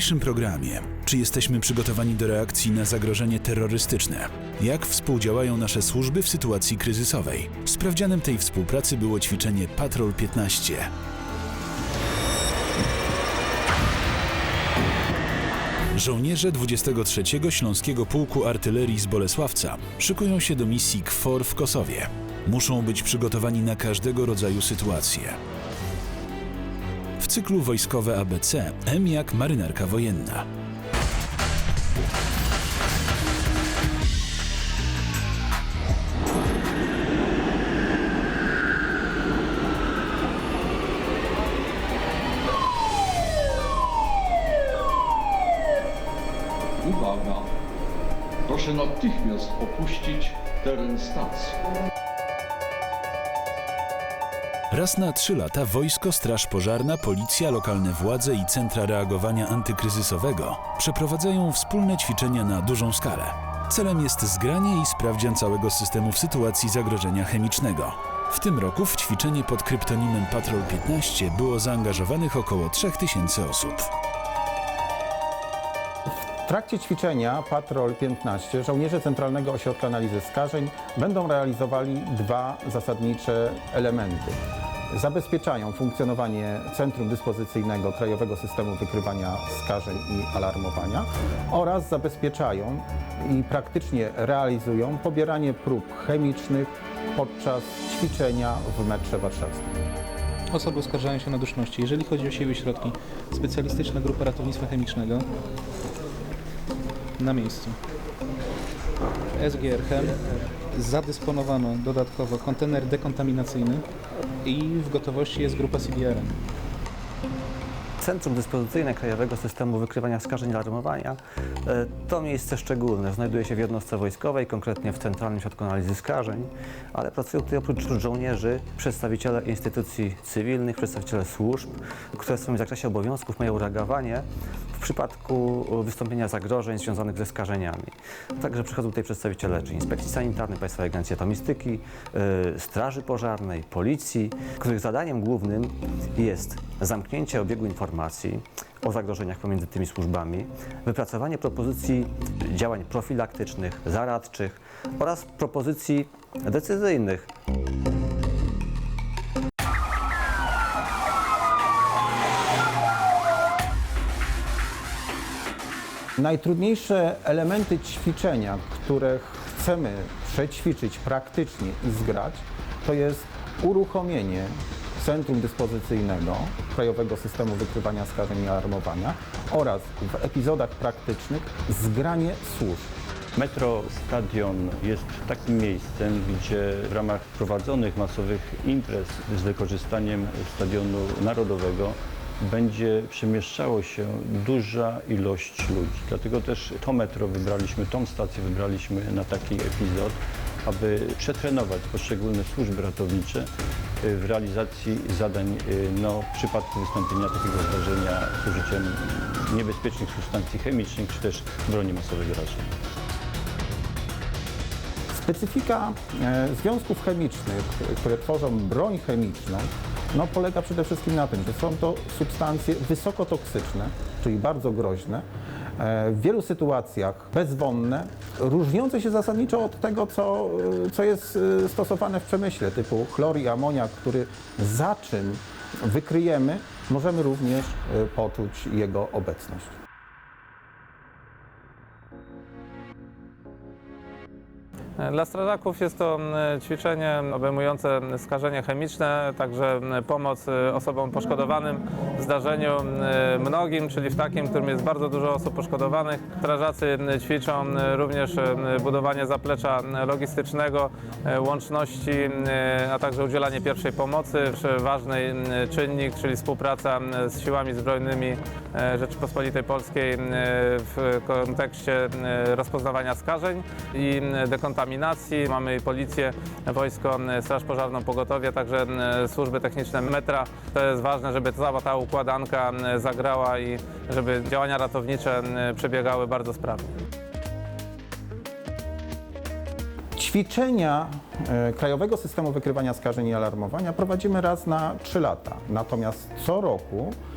dzisiejszym programie, czy jesteśmy przygotowani do reakcji na zagrożenie terrorystyczne? Jak współdziałają nasze służby w sytuacji kryzysowej? Sprawdzianem tej współpracy było ćwiczenie Patrol 15. Żołnierze 23 Śląskiego Pułku Artylerii z Bolesławca szykują się do misji KFOR w Kosowie. Muszą być przygotowani na każdego rodzaju sytuację. W cyklu wojskowe ABC M jak marynarka wojenna. Uwaga! Proszę natychmiast opuścić teren stacji. Raz na trzy lata wojsko, straż pożarna, policja, lokalne władze i centra reagowania antykryzysowego przeprowadzają wspólne ćwiczenia na dużą skalę. Celem jest zgranie i sprawdzian całego systemu w sytuacji zagrożenia chemicznego. W tym roku w ćwiczenie pod kryptonimem Patrol 15 było zaangażowanych około 3000 osób. W trakcie ćwiczenia Patrol 15 żołnierze Centralnego Ośrodka Analizy Skażeń będą realizowali dwa zasadnicze elementy. Zabezpieczają funkcjonowanie Centrum Dyspozycyjnego Krajowego Systemu Wykrywania Skażeń i Alarmowania oraz zabezpieczają i praktycznie realizują pobieranie prób chemicznych podczas ćwiczenia w metrze warszawskim. Osoby oskarżają się na duszności. Jeżeli chodzi o siły i środki, specjalistyczna grupa ratownictwa chemicznego na miejscu. SGR Chem zadysponowano dodatkowo kontener dekontaminacyjny i w gotowości jest grupa CDRM. Centrum Dyspozycyjne Krajowego Systemu Wykrywania Skażeń i Alarmowania e, to miejsce szczególne. Znajduje się w jednostce wojskowej, konkretnie w Centralnym Środku Analizy Skażeń, ale pracują tutaj oprócz żołnierzy przedstawiciele instytucji cywilnych, przedstawiciele służb, które w swoim zakresie obowiązków mają reagowanie w przypadku wystąpienia zagrożeń związanych ze skażeniami. Także przychodzą tutaj przedstawiciele czy Inspekcji Sanitarnej, Państwowej Agencji Atomistyki, e, Straży Pożarnej, Policji, których zadaniem głównym jest zamknięcie obiegu informacji o zagrożeniach pomiędzy tymi służbami, wypracowanie propozycji działań profilaktycznych, zaradczych oraz propozycji decyzyjnych. Najtrudniejsze elementy ćwiczenia, które chcemy przećwiczyć praktycznie i zgrać, to jest uruchomienie Centrum Dyspozycyjnego Krajowego Systemu Wykrywania Skażeń i Alarmowania oraz w epizodach praktycznych zgranie służb. Metro Stadion jest takim miejscem, gdzie w ramach prowadzonych masowych imprez z wykorzystaniem Stadionu Narodowego będzie przemieszczało się duża ilość ludzi. Dlatego też to metro wybraliśmy, tą stację wybraliśmy na taki epizod, aby przetrenować poszczególne służby ratownicze y, w realizacji zadań y, no, w przypadku wystąpienia takiego zdarzenia z użyciem niebezpiecznych substancji chemicznych czy też broni masowego rażenia. Specyfika e, związków chemicznych, które tworzą broń chemiczną, no, polega przede wszystkim na tym, że są to substancje wysokotoksyczne, czyli bardzo groźne, w wielu sytuacjach bezwonne, różniące się zasadniczo od tego, co, e, co jest e, stosowane w przemyśle, typu chlor i amoniak, który za czym wykryjemy, możemy również e, poczuć jego obecność. Dla strażaków jest to mm, ćwiczenie obejmujące skażenie chemiczne, także mm, pomoc y, osobom poszkodowanym w zdarzeniu mm, mnogim, czyli w takim, w którym jest bardzo dużo osób poszkodowanych. Strażacy ćwiczą również budowanie zaplecza logistycznego, y, łączności, y, a także udzielanie pierwszej pomocy. Ważny czynnik, czyli współpraca z siłami zbrojnymi e, Rzeczypospolitej Polskiej w kontekście rozpoznawania skażeń i dekontaminacji. Mamy policję, wojsko, straż pożarną, pogotowie, także służby techniczne metra. To jest ważne, żeby cała ta układanka zagrała i żeby działania ratownicze przebiegały bardzo sprawnie. Ćwiczenia e, Krajowego Systemu Wykrywania Skażeń i Alarmowania prowadzimy raz na 3 lata. Natomiast co roku E,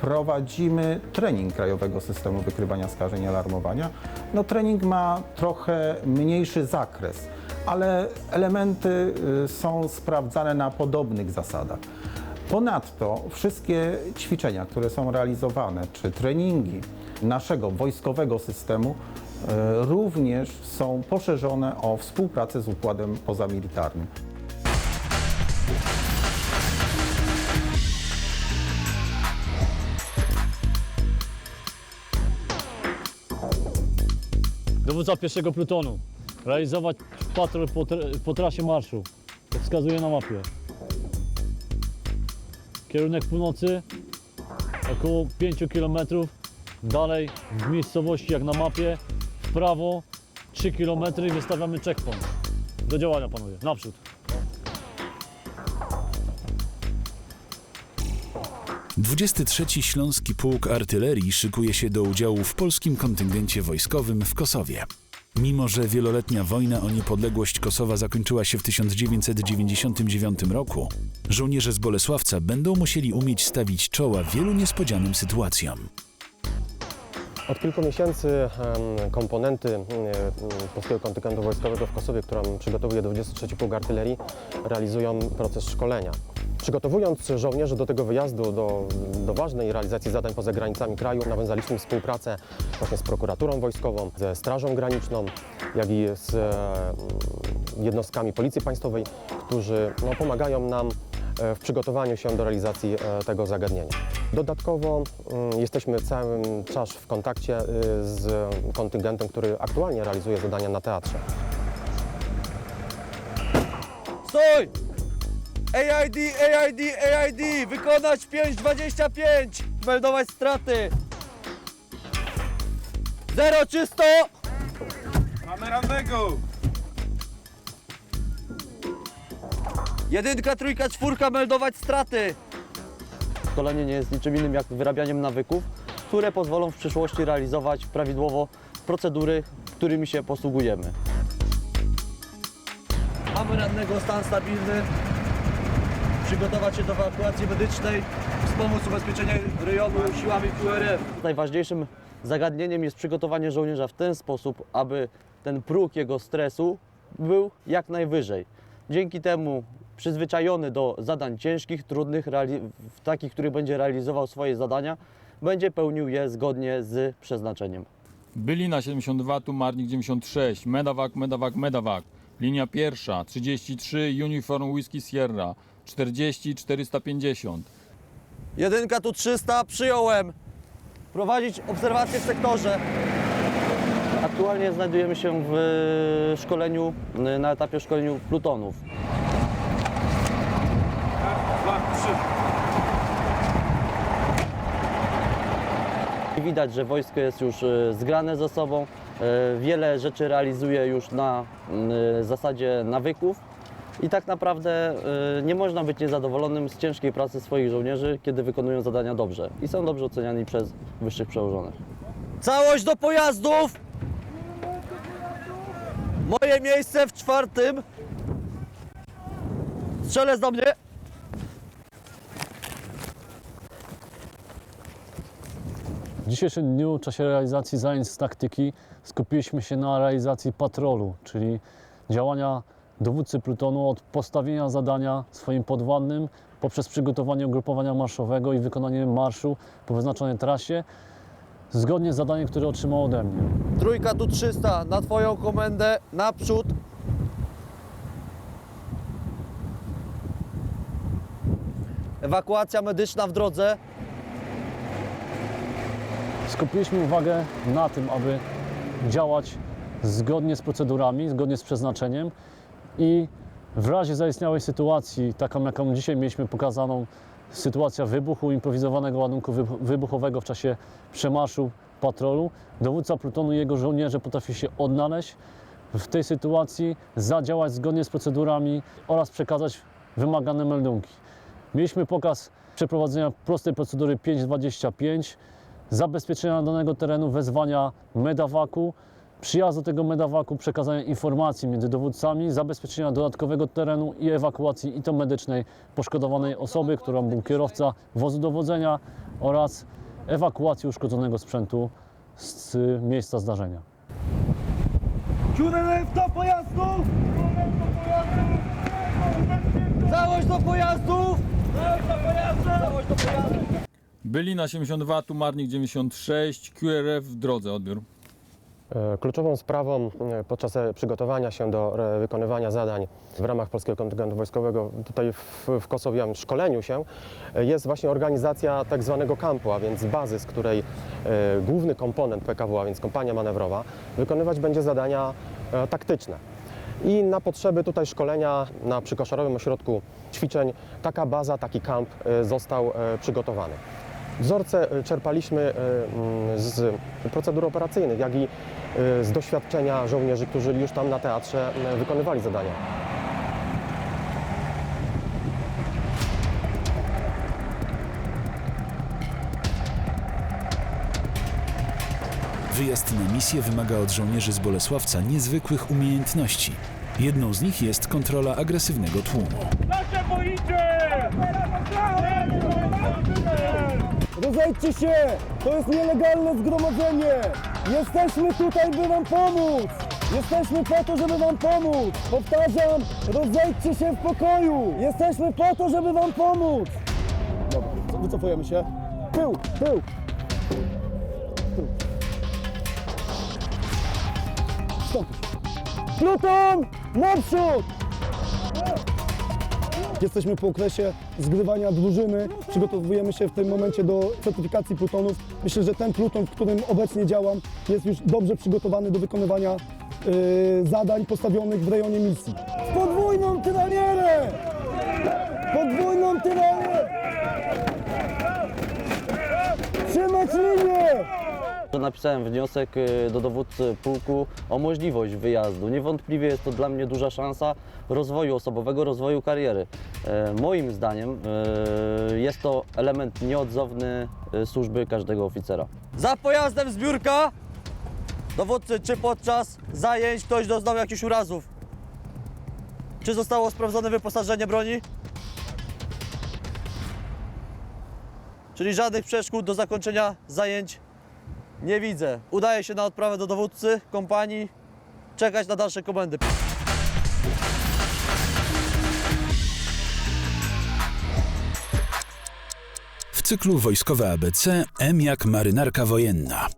Prowadzimy trening krajowego systemu wykrywania skażeń i alarmowania. No, trening ma trochę mniejszy zakres, ale elementy y, są sprawdzane na podobnych zasadach. Ponadto wszystkie ćwiczenia, które są realizowane, czy treningi naszego wojskowego systemu e, również są poszerzone o współpracę z układem pozamilitarnym. Dowódca pierwszego plutonu. Realizować patrol po, po trasie marszu. Jak wskazuje na mapie. Kierunek północy. Około 5 km. Dalej w miejscowości jak na mapie. W prawo 3 km i wystawiamy checkpoint. Do działania panowie. Naprzód. Dwudziesty trzeci Śląski Pułk Artylerii szykuje się do udziału w polskim kontyngencie wojskowym w Kosowie. Mimo, że wieloletnia wojna o niepodległość Kosowa zakończyła się w 1999 roku, żołnierze z Bolesławca będą musieli umieć stawić czoła wielu niespodzianym sytuacjom. Od kilku miesięcy komponenty Polskiego Kontyngentu Wojskowego w Kosowie, którą przygotowuje 23 Pułk Artylerii, realizują proces szkolenia. Przygotowując żołnierzy do tego wyjazdu, do, do ważnej realizacji zadań poza granicami kraju, nawiązaliśmy współpracę właśnie z prokuraturą wojskową, ze Strażą Graniczną, jak i z em, jednostkami Policji Państwowej, którzy no, pomagają nam e, w przygotowaniu się do realizacji e, tego zagadnienia. Dodatkowo mm, jesteśmy cały czas w kontakcie z kontyngentem, który aktualnie realizuje zadania na teatrze. Stój! AID, AID, AID! Wykonać 5.25! Meldować straty! Zero czysto! Mamy rannego! Jedynka, trójka, czwórka, meldować straty! Szkolenie nie jest niczym innym jak wyrabianiem nawyków, które pozwolą w przyszłości realizować prawidłowo procedury, którymi się posługujemy. Mamy rannego, stan stabilny. Przygotować się do ewakuacji medycznej, wspomóc ubezpieczenie rejonu siłami QRF. Najważniejszym zagadnieniem jest przygotowanie żołnierza w ten sposób, aby ten próg jego stresu był jak najwyżej. Dzięki temu przyzwyczajony do zadań ciężkich, trudnych, takich, których będzie realizował swoje zadania, będzie pełnił je zgodnie z przeznaczeniem. Bylina 72, tu Marnik 96, Medawac, Medawac, Medawac. Linia pierwsza, 33, Uniform Whisky Sierra, 40, 450. Jedynka tu 300, przyjąłem. Prowadzić obserwację w sektorze. Aktualnie znajdujemy się w szkoleniu, na etapie szkoleniu plutonów. Widać, że wojsko jest już e, zgrane ze sobą. e, Wiele rzeczy realizuje już na e, zasadzie nawyków. I tak naprawdę e, nie można być niezadowolonym z ciężkiej pracy swoich żołnierzy, kiedy wykonują zadania dobrze i są dobrze oceniani przez wyższych przełożonych. Całość do pojazdów! Moje miejsce w czwartym. Strzelec do mnie. W dzisiejszym dniu, w czasie realizacji zajęć z taktyki, skupiliśmy się na realizacji patrolu, czyli działania dowódcy plutonu od postawienia zadania swoim podwładnym poprzez przygotowanie ugrupowania marszowego i wykonanie marszu po wyznaczonej trasie, zgodnie z zadaniem, które otrzymał ode mnie. Trójka tu 300, na twoją komendę, naprzód. Ewakuacja medyczna w drodze. Skupiliśmy uwagę na tym, aby działać zgodnie z procedurami, zgodnie z przeznaczeniem i w razie zaistniałej sytuacji, taką jaką dzisiaj mieliśmy pokazaną, sytuacja wybuchu improwizowanego ładunku wybu- wybuchowego w czasie przemarszu patrolu, dowódca plutonu i jego żołnierze potrafi się odnaleźć w tej sytuacji, zadziałać zgodnie z procedurami oraz przekazać wymagane meldunki. Mieliśmy pokaz przeprowadzenia prostej procedury 525, zabezpieczenia danego terenu, wezwania medawaku, przyjazdu tego medawaku, przekazania informacji między dowódcami, zabezpieczenia dodatkowego terenu i ewakuacji i to medycznej poszkodowanej osoby, którą był kierowca wozu dowodzenia oraz ewakuację uszkodzonego sprzętu z miejsca zdarzenia. Dziurę do pojazdu! Załoź do pojazdów! Załoź do pojazdu! Bylina 72, tu Marnik 96, QRF w drodze, odbiór. E, Kluczową sprawą e, podczas e, przygotowania się do wykonywania zadań w ramach Polskiego Kontyngentu Wojskowego tutaj w, w Kosowie, szkoleniu się, jest właśnie organizacja tak zwanego kampu, a więc bazy, z której główny komponent PKW, a więc kompania manewrowa, wykonywać będzie zadania taktyczne. I na potrzeby tutaj szkolenia na przykoszarowym ośrodku ćwiczeń taka baza, taki kamp został przygotowany. Wzorce e, czerpaliśmy e, mm, z procedur operacyjnych, jak i e, z doświadczenia żołnierzy, którzy już tam na teatrze wykonywali zadania. Wyjazd na misję wymaga od żołnierzy z Bolesławca niezwykłych umiejętności. Jedną z nich jest kontrola agresywnego tłumu. Rozejdźcie się! To jest nielegalne zgromadzenie! Jesteśmy tutaj, by wam pomóc! Jesteśmy po to, żeby wam pomóc! Powtarzam, rozejdźcie się w pokoju! Jesteśmy po to, żeby wam pomóc! Dobra, wycofujemy się. Tył, tył! Tył. Wstąpić. Pluton! Naprzód! Jesteśmy po okresie zgrywania drużyny. Przygotowujemy się w tym momencie do certyfikacji plutonów. Myślę, że ten pluton, w którym obecnie działam, jest już dobrze przygotowany do wykonywania yy, zadań postawionych w rejonie misji. Napisałem wniosek y, do dowódcy pułku o możliwość wyjazdu. Niewątpliwie jest to dla mnie duża szansa rozwoju osobowego, rozwoju kariery. E, Moim zdaniem e, jest to element nieodzowny e, służby każdego oficera. Za pojazdem zbiórka! Dowódcy, czy podczas zajęć ktoś doznał jakichś urazów? Czy zostało sprawdzone wyposażenie broni? Czyli żadnych przeszkód do zakończenia zajęć nie widzę. Udaje się na odprawę do dowódcy kompanii, czekać na dalsze komendy. W cyklu Wojskowe ABC M jak marynarka wojenna.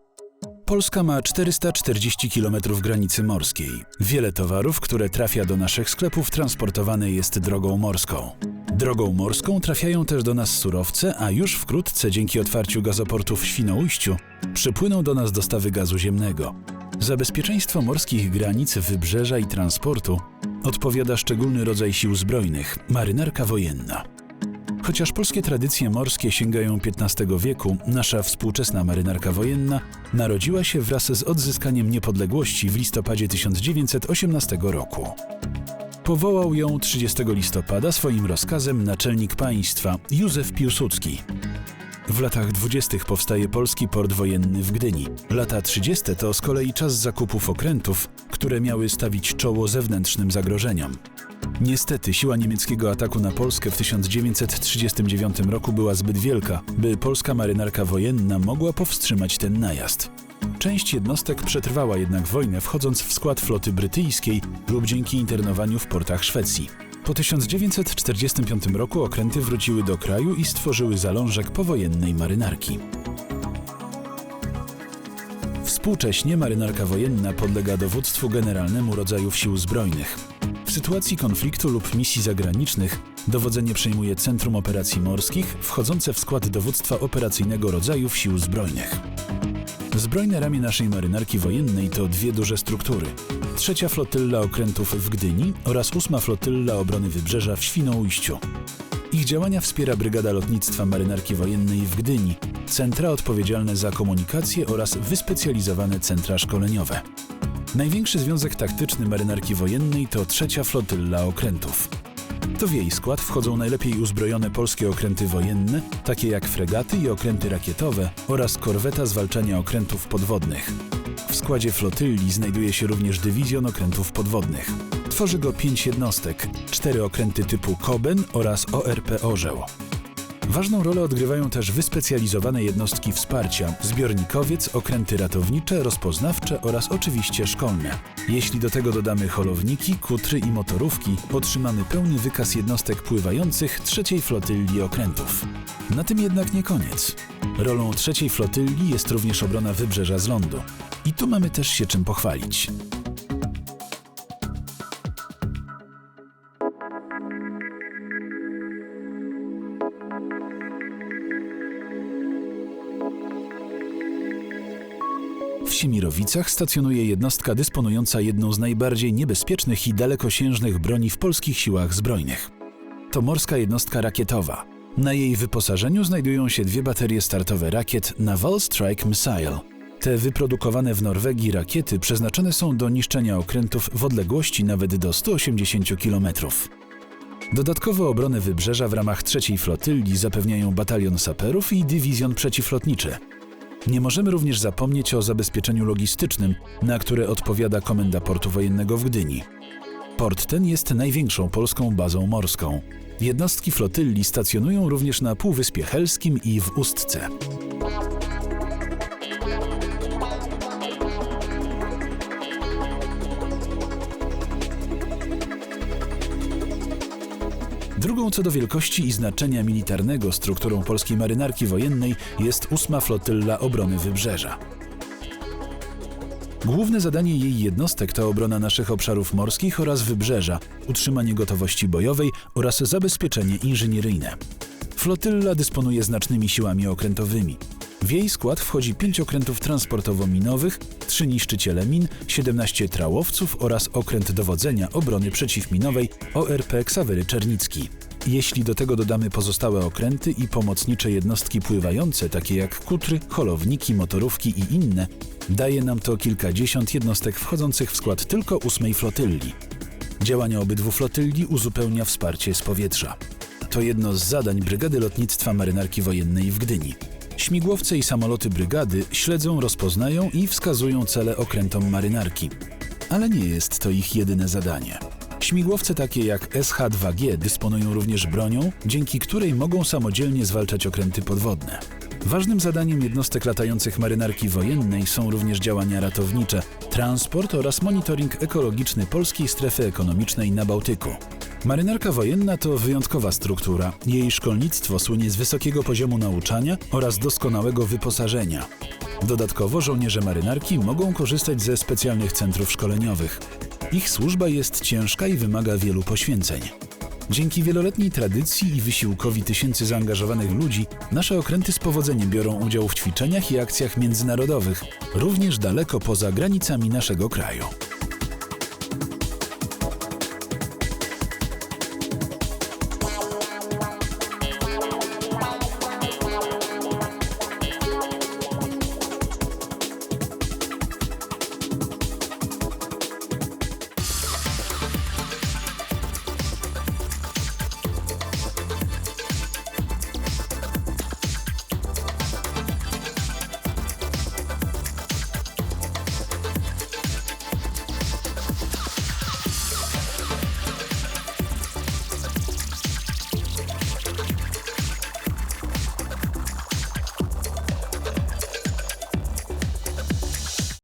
Polska ma 440 km granicy morskiej. Wiele towarów, które trafia do naszych sklepów, transportowane jest drogą morską. Drogą morską trafiają też do nas surowce, a już wkrótce dzięki otwarciu gazoportu w Świnoujściu przypłyną do nas dostawy gazu ziemnego. Za bezpieczeństwo morskich granic, wybrzeża i transportu odpowiada szczególny rodzaj sił zbrojnych marynarka wojenna. Chociaż polskie tradycje morskie sięgają XV wieku, nasza współczesna marynarka wojenna narodziła się wraz z odzyskaniem niepodległości w listopadzie 1918 roku. Powołał ją 30 listopada swoim rozkazem naczelnik państwa Józef Piłsudski. W latach 20. powstaje polski port wojenny w Gdyni. Lata 30. to z kolei czas zakupów okrętów, które miały stawić czoło zewnętrznym zagrożeniom. Niestety siła niemieckiego ataku na Polskę w 1939 roku była zbyt wielka, by polska marynarka wojenna mogła powstrzymać ten najazd. Część jednostek przetrwała jednak wojnę, wchodząc w skład floty brytyjskiej lub dzięki internowaniu w portach Szwecji. Po 1945 roku okręty wróciły do kraju i stworzyły zalążek powojennej marynarki. Współcześnie marynarka wojenna podlega dowództwu generalnemu rodzajów sił zbrojnych. W sytuacji konfliktu lub misji zagranicznych dowodzenie przejmuje Centrum Operacji Morskich, wchodzące w skład dowództwa operacyjnego rodzajów sił zbrojnych. Zbrojne ramię naszej marynarki wojennej to dwie duże struktury. Trzecia flotylla okrętów w Gdyni oraz ósma flotylla obrony wybrzeża w Świnoujściu. Ich działania wspiera Brygada Lotnictwa Marynarki Wojennej w Gdyni, centra odpowiedzialne za komunikację oraz wyspecjalizowane centra szkoleniowe. Największy związek taktyczny marynarki wojennej to trzecia flotylla okrętów. To w jej skład wchodzą najlepiej uzbrojone polskie okręty wojenne, takie jak fregaty i okręty rakietowe oraz korweta zwalczania okrętów podwodnych. W składzie flotylli znajduje się również dywizjon okrętów podwodnych. Tworzy go pięć jednostek, cztery okręty typu Koben oraz ORP Orzeł. Ważną rolę odgrywają też wyspecjalizowane jednostki wsparcia, zbiornikowiec, okręty ratownicze, rozpoznawcze oraz oczywiście szkolne. Jeśli do tego dodamy holowniki, kutry i motorówki, otrzymamy pełny wykaz jednostek pływających trzeciej flotyli okrętów. Na tym jednak nie koniec. Rolą trzeciej flotyli jest również obrona wybrzeża z lądu. I tu mamy też się czym pochwalić. W Siemirowicach stacjonuje jednostka dysponująca jedną z najbardziej niebezpiecznych i dalekosiężnych broni w polskich siłach zbrojnych. To morska jednostka rakietowa. Na jej wyposażeniu znajdują się dwie baterie startowe rakiet Naval Strike Missile. Te wyprodukowane w Norwegii rakiety przeznaczone są do niszczenia okrętów w odległości nawet do 180 km. Dodatkowo obronę wybrzeża w ramach trzeciej flotyli zapewniają batalion saperów i dywizjon przeciwlotniczy. Nie możemy również zapomnieć o zabezpieczeniu logistycznym, na które odpowiada Komenda Portu Wojennego w Gdyni. Port ten jest największą polską bazą morską. Jednostki flotyli stacjonują również na Półwyspie Helskim i w Ustce. Drugą co do wielkości i znaczenia militarnego strukturą polskiej marynarki wojennej jest ósma flotylla obrony wybrzeża. Główne zadanie jej jednostek to obrona naszych obszarów morskich oraz wybrzeża, utrzymanie gotowości bojowej oraz zabezpieczenie inżynieryjne. Flotylla dysponuje znacznymi siłami okrętowymi. W jej skład wchodzi pięć okrętów transportowo-minowych, trzy niszczyciele min, 17 trałowców oraz okręt dowodzenia obrony przeciwminowej ORP Ksawery Czernicki. Jeśli do tego dodamy pozostałe okręty i pomocnicze jednostki pływające, takie jak kutry, holowniki, motorówki i inne, daje nam to kilkadziesiąt jednostek wchodzących w skład tylko ósmej flotyli. Działania obydwu flotyli uzupełnia wsparcie z powietrza. To jedno z zadań Brygady Lotnictwa Marynarki Wojennej w Gdyni. Śmigłowce i samoloty brygady śledzą, rozpoznają i wskazują cele okrętom marynarki. Ale nie jest to ich jedyne zadanie. Śmigłowce takie jak SH-2G dysponują również bronią, dzięki której mogą samodzielnie zwalczać okręty podwodne. Ważnym zadaniem jednostek latających marynarki wojennej są również działania ratownicze, transport oraz monitoring ekologiczny polskiej strefy ekonomicznej na Bałtyku. Marynarka wojenna to wyjątkowa struktura. Jej szkolnictwo słynie z wysokiego poziomu nauczania oraz doskonałego wyposażenia. Dodatkowo żołnierze marynarki mogą korzystać ze specjalnych centrów szkoleniowych. Ich służba jest ciężka i wymaga wielu poświęceń. Dzięki wieloletniej tradycji i wysiłkowi tysięcy zaangażowanych ludzi, nasze okręty z powodzeniem biorą udział w ćwiczeniach i akcjach międzynarodowych, również daleko poza granicami naszego kraju.